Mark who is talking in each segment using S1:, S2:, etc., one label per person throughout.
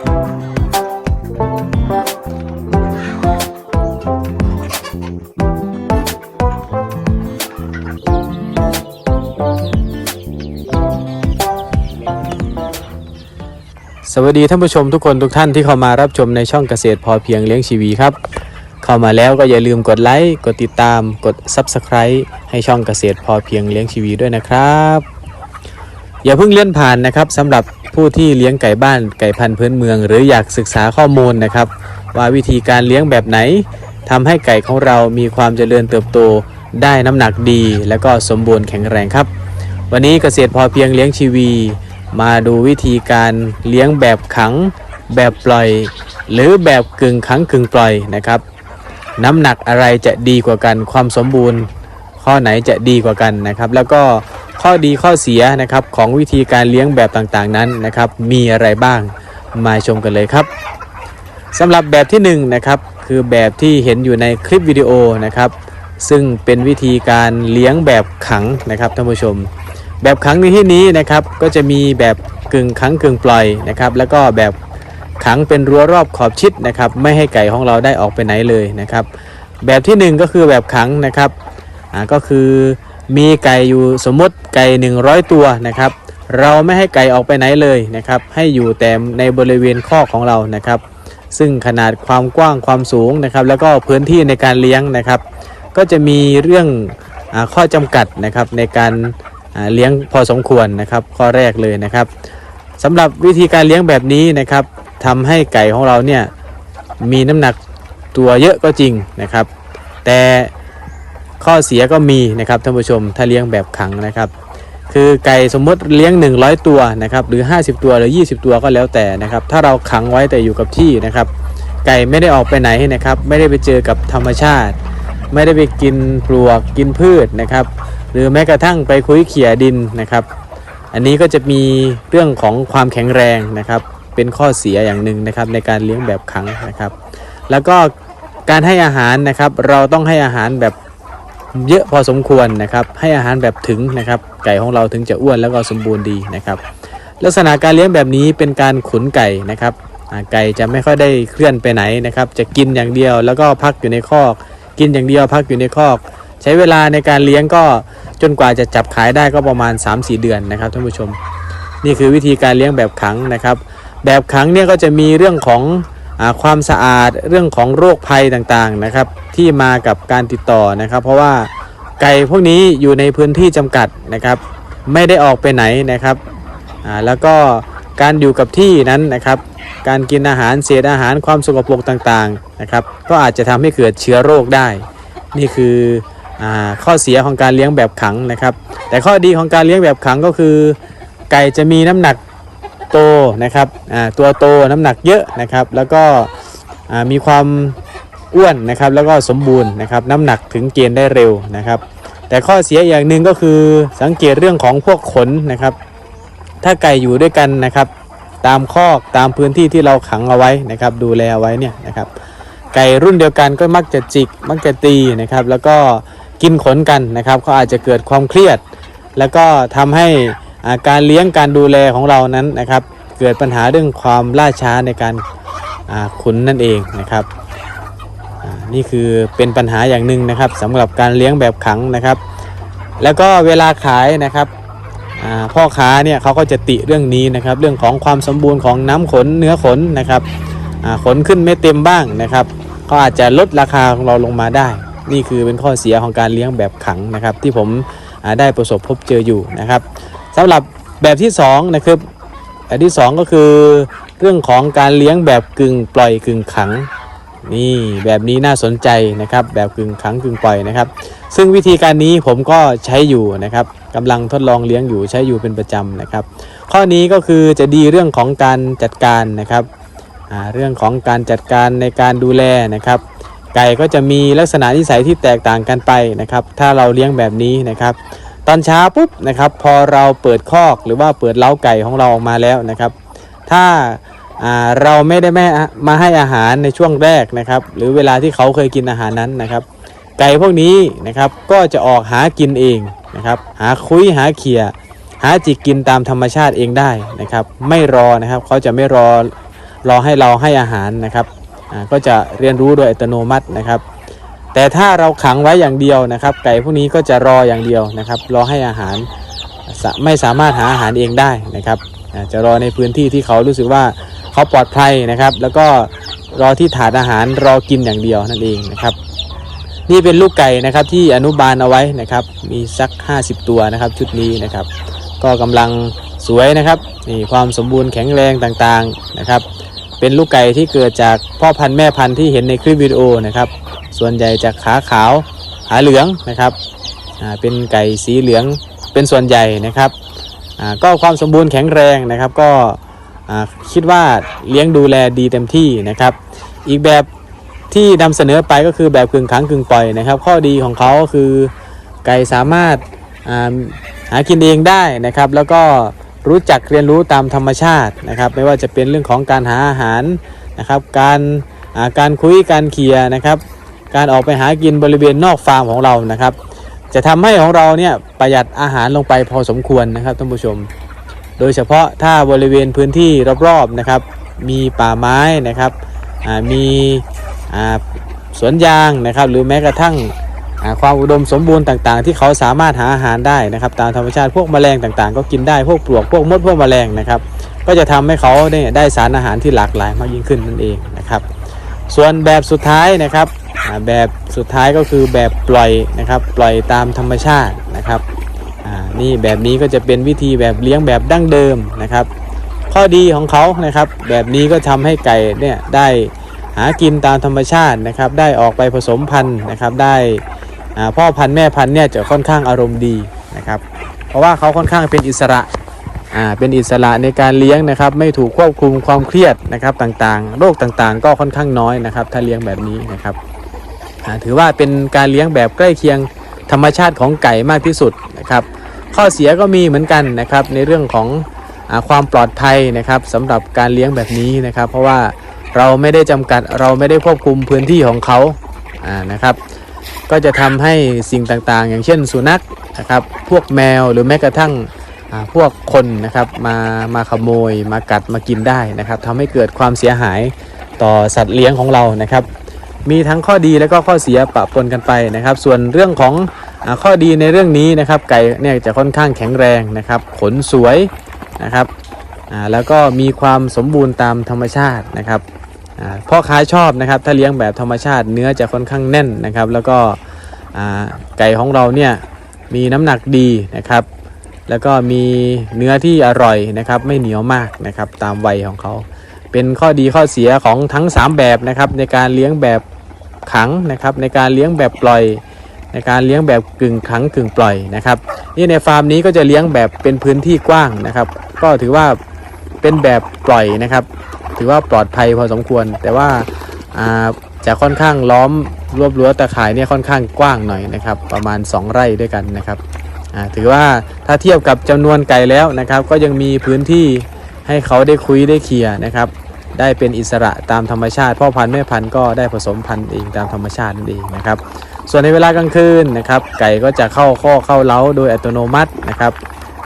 S1: สวัสดีท่านผู้ชมทุกคนทุกท่านที่เข้ามารับชมในช่องเกษตรพอเพียงเลี้ยงชีวีครับ เข้ามาแล้วก็อย่าลืมกดไลค์กดติดตามกด Subscribe ให้ช่องเกษตรพอเพียงเลี้ยงชีวีด้วยนะครับ อย่าเพิ่งเลื่อนผ่านนะครับสำหรับผู้ที่เลี้ยงไก่บ้านไก่พันธุ์พื้นเมือง หรืออยากศึกษาข้อมูลนะครับ ว่าวิธีการเลี้ยงแบบไหนทำให้ไก่ของเรามีความเจริญเติบโต ได้น้ำหนักดี และก็สมบูรณ์แข็งแรงครับ วันนี้เกษตรพอเพียงเลี้ยงชีวี มาดูวิธีการเลี้ยงแบบขัง แบบปล่อย หรือแบบกึ่งขังกึ่งปล่อยนะครับ น้ำหนักอะไรจะดีกว่ากันความสมบูรณ์ ข้อไหนจะดีกว่ากันนะครับ แล้วก็ ข้อดีข้อเสียนะครับของวิธีการเลี้ยงแบบต่างๆนั้นนะครับ มีอะไรบ้างมาชมกันเลยครับสำหรับแบบที่1นงนะครับคือแบบที่เห็นอยู่ในคลิปวิดีโอนะครับ ซึ่งเป็นวิธีการเลี้ยงแบบขังนะครับท่านผู้ชม แบบขังในที่นี้นะครับก็จะมีแบบกึ่งขังกึ่งปล่อยนะครับ แล้วก็แบบขังเป็นรั้วรอบขอบชิดนะครับ ไม่ให้ไก่ของเราได้ออกไปไหนเลยนะครับ แบบที่หนึ่งก็คือแบบขังนะครับอ่าก็คือ มีไก่อยู่สมมติไก่ 100 ตัวนะครับ เราไม่ให้ไก่ออกไปไหนเลยนะครับ ให้อยู่แต่ในบริเวณคอกของเรานะครับ ซึ่งขนาดความกว้างความสูงนะครับ แล้วก็พื้นที่ในการเลี้ยงนะครับ ก็จะมีเรื่องอข้อจำกัดนะครับในการเลี้ยงพอสมควรนะครับ ข้อแรกเลยนะครับสำหรับวิธีการเลี้ยงแบบนี้นะครับทำให้ไก่ของเราเนี่ยมีน้ำหนักตัวเยอะก็จริงนะครับ แต่ ข้อเสียก็มีนะครับท่านผู้ชมถ้าเลี้ยงแบบขังนะครับ คือไก่สมมติเลี้ยง 100 ตัวนะครับหรือ 50 ตัวหรือ 20 ตัวก็แล้วแต่นะครับ ถ้าเราขังไว้แต่อยู่กับที่นะครับ ไก่ไม่ได้ออกไปไหนนะครับ ไม่ได้ไปเจอกับธรรมชาติ ไม่ได้ไปกินปลวกกินพืชนะครับ หรือแม้กระทั่งไปคุยเขี่ยดินนะครับ อันนี้ก็จะมีเรื่องของความแข็งแรงนะครับ เป็นข้อเสียอย่างหนึ่งนะครับ ในการเลี้ยงแบบขังนะครับ แล้วก็การให้อาหารนะครับ เราต้องให้อาหารแบบ เยอะพอสมควรนะครับ ให้อาหารแบบถึงนะครับ ไก่ของเราถึงจะอ้วนแล้วก็สมบูรณ์ดีนะครับ ลักษณะการเลี้ยงแบบนี้เป็นการขุนไก่นะครับไก่จะไม่ค่อยได้เคลื่อนไปไหนนะครับ จะกินอย่างเดียวแล้วก็พักอยู่ในคอก กินอย่างเดียวพักอยู่ในคอก ใช้เวลาในการเลี้ยงก็จนกว่าจะจับขายได้ก็ประมาณ 3-4 เดือนนะครับท่านผู้ชม นี่คือวิธีการเลี้ยงแบบขังนะครับ แบบขังเนี่ยก็จะมีเรื่องของ ความสะอาดเรื่องของโรคภัยต่างๆนะครับ ที่มากับการติดต่อนะครับ เพราะว่าไก่พวกนี้อยู่ในพื้นที่จำกัดนะครับ ไม่ได้ออกไปไหนนะครับแล้วก็การอยู่กับที่นั้นนะครับ การกินอาหารเศษอาหารความสกปรกต่างๆนะครับ ก็อาจจะทำให้เกิดเชื้อโรคได้ นี่คืออข้อเสียของการเลี้ยงแบบขังนะครับ แต่ข้อดีของการเลี้ยงแบบขังก็คือ ไก่จะมีน้ำหนัก โตนะครับอ่าตัวโตน้ำหนักเยอะนะครับ แล้วก็อ่ามีความอ้วนนะครับแล้วก็สมบูรณ์นะครับน้ำหนักถึงเกณฑ์ได้เร็วนะครับ แต่ข้อเสียอย่างหนึ่งก็คือสังเกตเรื่องของพวกขนนะครับ ถ้าไก่อยู่ด้วยกันนะครับ ตามคอกตามพื้นที่ที่เราขังเอาไว้นะครับ ดูแลเอาไว้เนี่ยนะครับ ไก่รุ่นเดียวกันก็มักจะจิก มักจะตีนะครับ แล้วก็กินขนกันนะครับ ก็อาจจะเกิดความเครียด แล้วก็ทำให้ การเลี้ยงการดูแลของเรานั้นนะครับ เกิดปัญหาเรื่องความล่าช้าในการขุนนั่นเองนะครับนี่คือเป็นปัญหาอย่างหนึ่งนะครับสำหรับการเลี้ยงแบบขังนะครับ แล้วก็เวลาขายนะครับพ่อค้าเนี่ยเขาก็จะติเรื่องนี้นะครับ เรื่องของความสมบูรณ์ของน้ำขนเนื้อขนนะครับขนขึ้นไม่เต็มบ้างนะครับก็อาจจะลดราคาของเราลงมาได้ นี่คือเป็นข้อเสียของการเลี้ยงแบบขังนะครับ ที่ผมได้ประสบพบเจออยู่นะครับ สำหรับแบบที่สองนะครับแบบที่สองก็คือเรื่องของการเลี้ยงแบบกึ่งปล่อยกึ่งขังนี่แบบนี้น่าสนใจนะครับ แบบกึ่งขังกึ่งปล่อยนะครับ ซึ่งวิธีการนี้ผมก็ใช้อยู่นะครับกำลังทดลองเลี้ยงอยู่ใช้อยู่เป็นประจำนะครับ ข้อนี้ก็คือจะดีเรื่องของการจัดการนะครับเรื่องของการจัดการในการดูแลนะครับ ไก่ก็จะมีลักษณะนิสัยที่แตกต่างกันไปนะครับ ถ้าเราเลี้ยงแบบนี้นะครับ อนเช้าปุ๊บนะครับพอเราเปิดคอกหรือว่าเปิดเล้าไก่ของเราออกมาแล้วนะครับ ถ้าเราไม่ได้แม่มาให้อาหารในช่วงแรกนะครับ หรือเวลาที่เขาเคยกินอาหารนั้นนะครับ ไก่พวกนี้นะครับก็จะออกหากินเองนะครับ หาคุยหาเขียหาจิกกินตามธรรมชาติเองได้นะครับ ไม่รอนะครับเขาจะไม่รอรอให้เราให้อาหารนะครับก็จะเรียนรู้โดยอัตโนมัตินะครับ แต่ถ้าเราขังไว้อย่างเดียวนะครับ ไก่พวกนี้ก็จะรออย่างเดียวนะครับ รอให้อาหารไม่สามารถหาอาหารเองได้นะครับจะรอในพื้นที่ที่เขารู้สึกว่าเขาปลอดภัยนะครับ แล้วก็รอที่ถาดอาหารรอกินอย่างเดียวนั่นเองนะครับ นี่เป็นลูกไก่นะครับที่อนุบาลเอาไว้นะครับ มีสัก 50 ตัวนะครับชุดนี้นะครับ ก็กำลังสวยนะครับนี่ความสมบูรณ์แข็งแรงต่างๆนะครับ เป็นลูกไก่ที่เกิดจากพ่อพันธุ์แม่พันธุ์ที่เห็นในคลิปวิดีโอนะครับ ส่วนใหญ่จากขาขาวขาเหลืองนะครับเป็นไก่สีเหลืองเป็นส่วนใหญ่นะครับก็ความสมบูรณ์แข็งแรงนะครับก็คิดว่าเลี้ยงดูแลดีเต็มที่นะครับ อีกแบบที่นำเสนอไปก็คือแบบกึ่งขังกึ่งปล่อยนะครับ ข้อดีของเขาก็คือไก่สามารถาหากินเองได้นะครับ แล้วก็รู้จักเรียนรู้ตามธรรมชาตินะครับ ไม่ว่าจะเป็นเรื่องของการหาอาหารนะครับ การาการคุยการเคลียนะครับ การออกไปหากินบริเวณนอกฟาร์มของเรานะครับ จะทำให้ของเราเนี่ยประหยัดอาหารลงไปพอสมควรนะครับท่านผู้ชม โดยเฉพาะถ้าบริเวณพื้นที่รอบๆนะครับ มีป่าไม้นะครับอ่ามีอ่าสวนยางนะครับ หรือแม้กระทั่งความอุดมสมบูรณ์ต่างๆ ที่เขาสามารถหาอาหารได้นะครับ ตามธรรมชาติพวกแมลงต่างๆ ก็กินได้พวกปลวกพวกมดพวกแมลงนะครับ ก็จะทำให้เขาเนี่ยได้สารอาหารที่หลากหลายมากยิ่งขึ้นนั่นเองนะครับ ส่วนแบบสุดท้ายนะครับ แบบสุดท้ายก็คือแบบปล่อยนะครับปล่อยตามธรรมชาตินะครับนี่แบบนี้ก็จะเป็นวิธีแบบเลี้ยงแบบดั้งเดิมนะครับ ข้อดีของเขานะครับ แบบนี้ก็ทำให้ไก่เนี่ยได้หากินตามธรรมชาตินะครับ ได้ออกไปผสมพันธุ์นะครับ ได้พ่อพันธุ์แม่พันธุ์เนี่ยจะค่อนข้างอารมณ์ดีนะครับ เพราะว่าเขาค่อนข้างเป็นอิสระเป็นอิสระในการเลี้ยงนะครับ ไม่ถูกควบคุมความเครียดนะครับต่างๆ โรคต่างๆ ก็ค่อนข้างน้อยนะครับ ถ้าเลี้ยงแบบนี้นะครับ ถือว่าเป็นการเลี้ยงแบบใกล้เคียงธรรมชาติของไก่มากที่สุดนะครับ ข้อเสียก็มีเหมือนกันนะครับในเรื่องของอความปลอดภัยนะครับสำหรับการเลี้ยงแบบนี้นะครับ เพราะว่าเราไม่ได้จำกัดเราไม่ได้ควบคุมพื้นที่ของเขาอ่านะครับ ก็จะทำให้สิ่งต่างๆ อย่างเช่นสุนัขนะครับพวกแมวหรือแม้กระทั่งพวกคนนะครับมามาขโมยมากัดมากินได้นะครับทำให้เกิดความเสียหายต่อสัตว์เลี้ยงของเรานะครับ มีทั้งข้อดีและก็ข้อเสียปะปนกันไปนะครับ ส่วนเรื่องของอข้อดีในเรื่องนี้นะครับไก่เนี่ยจะค่อนข้างแข็งแรงนะครับ ขนสวยนะครับแล้วก็มีความสมบูรณ์ตามธรรมชาตินะครับพ่อค้าชอบนะครับ ถ้าเลี้ยงแบบธรรมชาติเนื้อจะค่อนข้างแน่นนะครับ แล้วก็ไก่ของเราเนี่ยมีน้ำหนักดีนะครับ แล้วก็มีเนื้อที่อร่อยนะครับ ไม่เหนียวมากนะครับ ตามวัยของเขา เป็นข้อดีข้อเสียของทั้ง 3 แบบนะครับในการเลี้ยงแบบขังนะครับในการเลี้ยงแบบปล่อย ในการเลี้ยงแบบกึ่งขังกึ่งปล่อยนะครับนี่ในฟาร์มนี้ก็จะเลี้ยงแบบเป็นพื้นที่กว้างนะครับ ก็ถือว่าเป็นแบบปล่อยนะครับ ถือว่าปลอดภัยพอสมควร แต่ว่าจะค่อนข้างล้อมรวบรั้วตะข่ายเนี่ยค่อนข้างกว้างหน่อยนะครับ ประมาณ 2 ไร่ด้วยกันนะครับถือว่าถ้าเทียบกับจำนวนไก่แล้วนะครับ ก็ยังมีพื้นที่ ให้เขาได้คุยได้เคลียร์นะครับ ได้เป็นอิสระตามธรรมชาติ พ่อพันธุ์แม่พันธุ์ก็ได้ผสมพันธุ์เองตามธรรมชาตินั่นเองนะครับ ส่วนในเวลากลางคืนนะครับ ไก่ก็จะเข้าข้อเข้าเล้าโดยอัตโนมัตินะครับ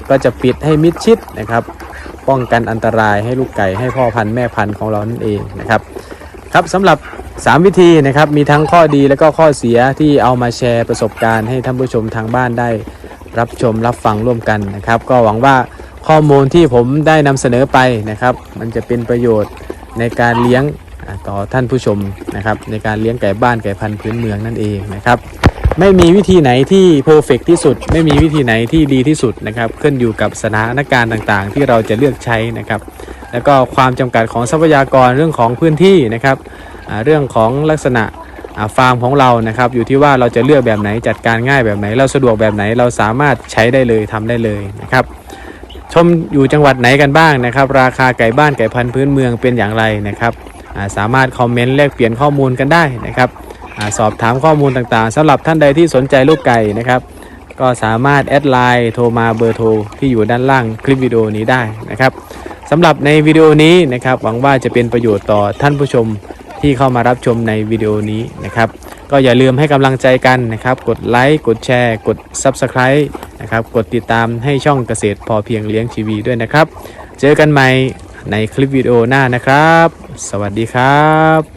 S1: ก็จะปิดให้มิดชิดนะครับ ป้องกันอันตรายให้ลูกไก่ให้พ่อพันธุ์แม่พันธุ์ของเรานั่นเองนะครับครับสำหรับ 3 วิธีนะครับมีทั้งข้อดีและก็ข้อเสียที่เอามาแชร์ประสบการณ์ให้ท่านผู้ชมทางบ้านได้รับชมรับฟังร่วมกันนะครับ ก็หวังว่า ข้อมูลที่ผมได้นำเสนอไปนะครับ มันจะเป็นประโยชน์ในการเลี้ยงต่อท่านผู้ชมนะครับ ในการเลี้ยงไก่บ้านไก่พันธุ์พื้นเมืองนั่นเองนะครับ ไม่มีวิธีไหนที่เพอร์เฟกที่สุด ไม่มีวิธีไหนที่ดีที่สุดนะครับ ขึ้นอยู่กับสถานการณ์ต่างๆ ที่เราจะเลือกใช้นะครับ แล้วก็ความจำกัดของทรัพยากรเรื่องของพื้นที่นะครับเรื่องของลักษณะฟาร์มของเรานะครับ อยู่ที่ว่าเราจะเลือกแบบไหนจัดการง่ายแบบไหน เราสะดวกแบบไหนเราสามารถใช้ได้เลยทำได้เลยนะครับ ชมอยู่จังหวัดไหนกันบ้างนะครับ ราคาไก่บ้านไก่พันธุ์พื้นเมืองเป็นอย่างไรนะครับาสามารถคอมเมนต์แลกเปลี่ยนข้อมูลกันได้นะครับอสอบถามข้อมูลต่างๆสำหรับท่านใดที่สนใจลูกไก่นะครับ ก็สามารถแอดไลน์โทรมาเบอร์โทรที่อยู่ด้านล่างคลิปวิดีโอนี้ได้นะครับสำหรับในวิดีโอนี้นะครับ หวังว่าจะเป็นประโยชน์ต่อท่านผู้ชมที่เข้ามารับชมในวิดีโอนี้นะครับ ก็อย่าลืมให้กำลังใจกันนะครับ กดไลค์กดแชร์ กด Subscribe นะครับกดติดตามให้ช่องเกษตรพอเพียงเลี้ยงชีวีด้วยนะครับ เจอกันใหม่ในคลิปวิดีโอหน้านะครับ สวัสดีครับ